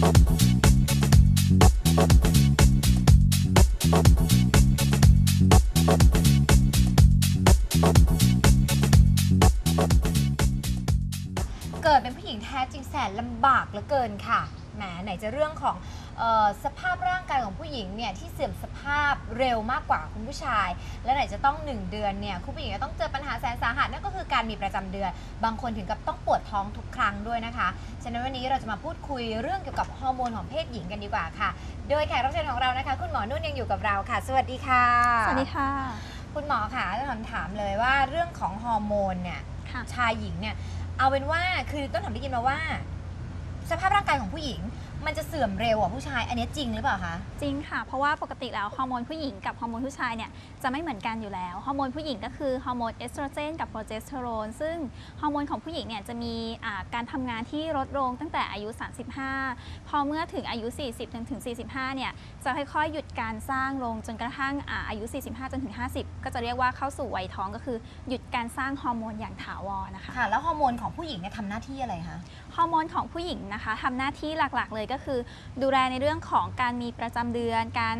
เกิดเป็นผู้หญิงแท้จริงแสนลำบากเหลือเกินค่ะ แหมไหนจะเรื่องของ เออสภาพร่างกายของผู้หญิงเนี่ยที่เสื่อมสภาพเร็วมากกว่าคุณผู้ชาย และไหนจะต้อง 1 เดือนเนี่ยคุณผู้หญิงจะต้องเจอปัญหาแสนสาหัสนั่นก็คือการมีประจำเดือน บางคนถึงกับต้องปวดท้องทุกครั้งด้วยนะคะ ฉะนั้นวันนี้เราจะมาพูดคุยเรื่องเกี่ยวกับฮอร์โมนของเพศหญิงกันดีกว่าค่ะ โดยแขกรับเชิญของเรานะคะ คุณหมอนุ่นยังอยู่กับเราค่ะ สวัสดีค่ะสวัสดีค่ะ คุณหมอค่ะจะถามถามเลยว่าเรื่องของฮอร์โมนเนี่ยค่ะ ชายหญิงเนี่ยเอาเป็นว่าคือต้นถามได้ยินมาว่า สภาพร่างกายของผู้หญิง มันจะเสื่อมเร็วกว่าผู้ชาย อันนี้จริงหรือเปล่าคะ จริงค่ะ เพราะว่าปกติแล้วฮอร์โมนผู้หญิงกับฮอร์โมนผู้ชายเนี่ยจะไม่เหมือนกันอยู่แล้ว ฮอร์โมนผู้หญิงก็คือฮอร์โมนเอสโตรเจนกับโปรเจสเตอโรน ซึ่งฮอร์โมนของผู้หญิงเนี่ยจะมีอ่าการทำงานที่ลดลงตั้งแต่อายุ 35 พอเมื่อถึงอายุ 40จนถึง 45 เนี่ยจะค่อยๆ หยุดการสร้างลงจนกระทั่งอาอายุ 45จนถึง 50 ก็จะเรียกว่าเข้าสู่วัยท้องก็คือหยุดการสร้างฮอร์โมนอย่างถาวรนะคะ ค่ะ แล้วฮอร์โมนของผู้หญิงเนี่ยทำหน้าที่อะไรคะ ฮอร์โมนของผู้หญิงนะคะทำหน้าที่หลักๆเลยก็คือ ดูแลในเรื่องของการมีประจำเดือน การ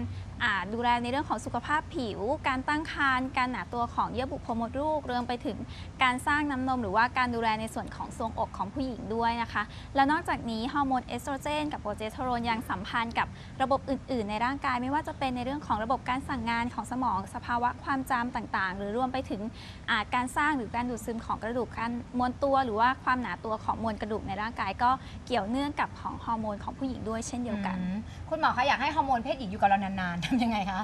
ดูแลในเรื่องของสุขภาพผิว การตั้งครรภ์การหนาตัวของเยื่อบุโพรงมดลูกรวมไปถึงการสร้างน้ำนมหรือว่าการดูแลในส่วนของทรวงอกของผู้หญิงด้วยนะคะ แล้วนอกจากนี้ฮอร์โมนเอสโตรเจน กับโปรเจสเตอโรนยังสัมพันธ์กับระบบอื่น ๆ ในร่างกายไม่ว่าจะเป็นในเรื่องของระบบการสั่งงานของสมองสภาวะความจำต่าง ๆ หรือรวมไปถึงาการสร้างหรือการดูดซึมของกระดูกการมวลตัว หรือว่าความหนาตัวของมวลกระดูกในร่างกาย ก็เกี่ยวเนื่องกับของฮอร์โมนของผู้หญิงด้วยเช่นเดียวกัน คุณหมอคะอยากให้ฮอร์โมนเพศหญิงอยู่กับเรานานๆทำยังไงคะ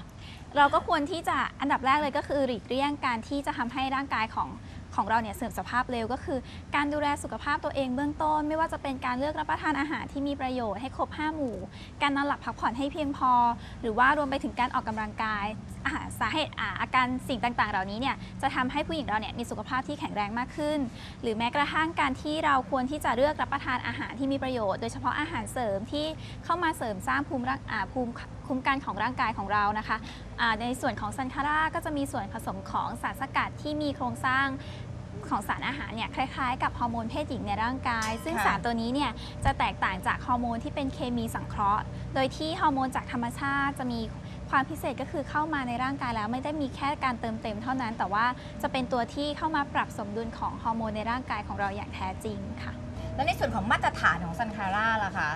เราก็ควรที่จะอันดับแรกเลยก็คือหลีกเลี่ยงการที่จะทำให้ร่างกายของของเราเนี่ยเสื่อมสภาพเร็วก็คือ การดูแลสุขภาพตัวเองเบื้องต้น ไม่ว่าจะเป็นการเลือกรับประทานอาหารที่มีประโยชน์ให้ครบ 5 หมู่ การนอนหลับพักผ่อนให้เพียงพอ หรือว่ารวมไปถึงการออกกำลังกาย สาเหตุอาอาการสิ่งต่างๆ เหล่านี้เนี่ยจะทำให้ผู้หญิงเราเนี่ยมีสุขภาพที่แข็งแรงมากขึ้น หรือแม้กระทั่งการที่เราควรที่จะเลือกรับประทานอาหารที่มีประโยชน์ โดยเฉพาะอาหารเสริมที่เข้ามาเสริมสร้างภูมิร่างอาภูมิคุ้มกันของร่างกายของเรานะคะอ่าในส่วนของซันคาร่าก็จะมีส่วนผสมของสารสกัดที่มีโครงสร้างของสารอาหารเนี่ยคล้ายๆ กับฮอร์โมนเพศหญิงในร่างกาย ซึ่งสารตัวนี้เนี่ยจะแตกต่างจากฮอร์โมนที่เป็นเคมีสังเคราะห์ โดยที่ฮอร์โมนจากธรรมชาติจะมี ความพิเศษก็คือเข้ามาในร่างกายแล้วไม่ได้มีแค่การเติมเต็มเท่านั้น แต่ว่าจะเป็นตัวที่เข้ามาปรับสมดุลของฮอร์โมนในร่างกายของเราอย่างแท้จริงค่ะ แล้วในส่วนของมาตรฐานของซันคาร่าล่ะคะ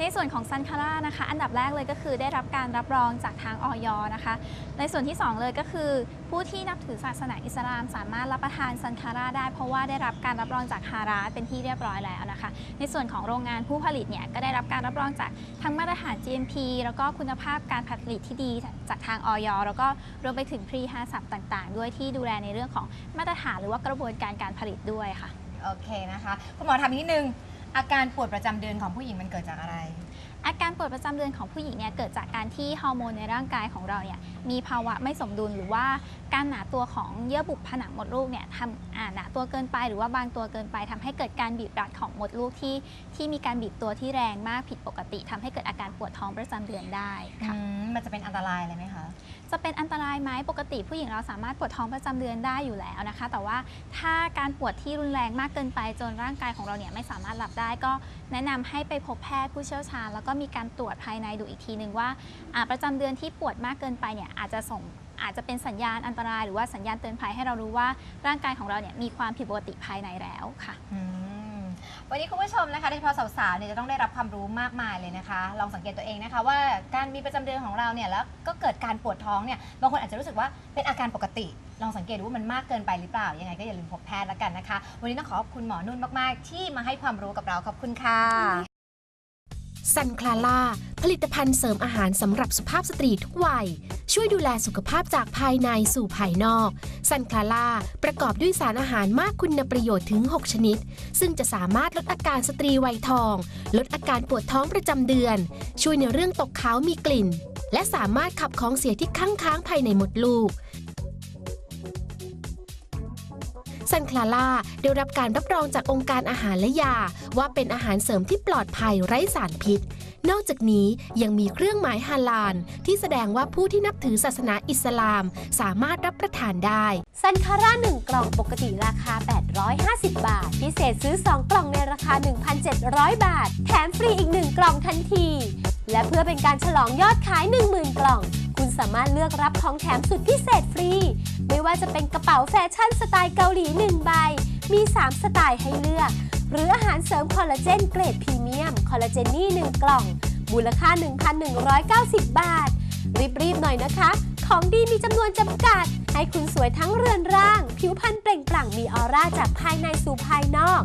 ในส่วนของซันคาร่านะคะ อันดับแรกเลยก็คือได้รับการรับรองจากทางออยนะคะ ในส่วนที่ 2 เลยก็คือ ผู้ที่นับถือศาสนาอิสลาม สามารถรับประทานซันคาร่าได้เพราะว่าได้รับการรับรองจากฮาราสเป็นที่เรียบร้อยแล้วนะคะ ในส่วนของโรงงานผู้ผลิตเนี่ยก็ได้รับการรับรองจากทั้งมาตรฐาน GMP แล้วก็คุณภาพการผลิตที่ดีจากทางออยแล้วก็รวมไปถึงพรีฮาสับต่าง ๆ ด้วยที่ดูแลในเรื่องของมาตรฐานหรือว่ากระบวนการการผลิตด้วยค่ะ โอเคนะคะ คุณหมอถามอีกนิดนึง อาการปวดประจำเดือนของผู้หญิงมันเกิดจากอะไร อาการปวดประจำเดือนของผู้หญิงเนี่ยเกิดจากการที่ฮอร์โมนในร่างกายของเราเนี่ยมีภาวะไม่สมดุลหรือว่าการหนาตัวของเยื่อบุผนังมดลูกเนี่ยทำอ่าหนาตัวเกินไป หรือว่าบางตัวเกินไปทำให้เกิดการบีบรัดของมดลูกที่ที่มีการบีบตัวที่แรงมากผิดปกติทำให้เกิดอาการปวดท้องประจำเดือนได้ค่ะมันจะเป็นอันตรายเลยไหมคะจะเป็นอันตรายไหมปกติผู้หญิงเราสามารถปวดท้องประจำเดือนได้อยู่แล้วนะคะ แต่ว่าถ้าการปวดที่รุนแรงมากเกินไปจนร่างกายของเราเนี่ยไม่สามารถรับได้ก็แนะนำให้ไปพบแพทย์ผู้เชี่ยวชาญ แล้วก็มีการตรวจภายในดูอีกทีหนึ่งว่าประจำเดือนที่ปวดมากเกินไปเนี่ยอาจจะส่งอาจจะเป็นสัญญาณอันตรายหรือว่าสัญญาณเตือนภัยให้เรารู้ว่าร่างกายของเราเนี่ยมีความผิดปกติภายในแล้วค่ะวันนี้คุณผู้ชมนะคะโดยเฉพาะสาวๆเนี่ยจะต้องได้รับความรู้มากมายเลยนะคะ ลองสังเกตตัวเองนะคะ ว่าการมีประจำเดือนของเราเนี่ยแล้วก็เกิดการปวดท้องเนี่ยบางคนอาจจะรู้สึกว่าเป็นอาการปกติ ลองสังเกตดูว่ามันมากเกินไปหรือเปล่ายังไงก็อย่าลืมพบแพทย์แล้วกันนะคะ วันนี้ต้องขอบคุณหมอนุ่นมากๆ ที่มาให้ความรู้กับเราขอบคุณค่ะ ซันคลาล่าผลิตภัณฑ์เสริมอาหารสำหรับสุภาพสตรีทุกวัย ช่วยดูแลสุขภาพจากภายในสู่ภายนอก ซันคลาล่าประกอบด้วยสารอาหารมากคุณประโยชน์ถึง 6 ชนิด ซึ่งจะสามารถลดอาการสตรีวัยทอง ลดอาการปวดท้องประจำเดือน ช่วยในเรื่องตกขาวมีกลิ่น และสามารถขับของเสียที่ค้างค้างภายในมดลูก ซันคลาล่าได้รับการรับรองจากองค์การอาหารและยา ว่าเป็นอาหารเสริมที่ปลอดภัยไร้สารพิษ นอกจากนี้ยังมีเครื่องหมายฮาลาล ที่แสดงว่าผู้ที่นับถือศาสนาอิสลาม สามารถรับประทานได้ซันคาร่า1กล่องปกติราคา 850 บาท พิเศษซื้อ 2 กล่องในราคา 1,700 บาท แถมฟรีอีก 1 กล่องทันที และเพื่อเป็นการฉลองยอดขาย 10,000 กล่อง สามารถเลือกรับของแถมสุดพิเศษฟรี ไม่ว่าจะเป็นกระเป๋าแฟชั่นสไตล์เกาหลี 1 ใบ มี 3 สไตล์ให้เลือก หรืออาหารเสริมคอลลาเจนเกรดพรีเมียม คอลลาเจนนี่ 1 กล่อง มูลค่า 1,190 บาท รีบๆหน่อยนะคะ ของดีมีจำนวนจำกัด ให้คุณสวยทั้งเรือนร่าง ผิวพรรณเปล่งปลั่งมีออร่าจากภายในสู่ภายนอก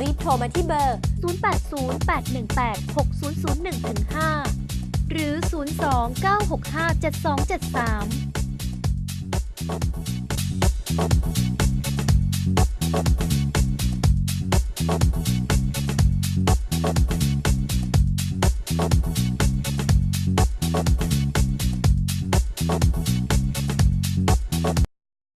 รีบโทรมาที่เบอร์ 0808186001-5 หรือ 029657273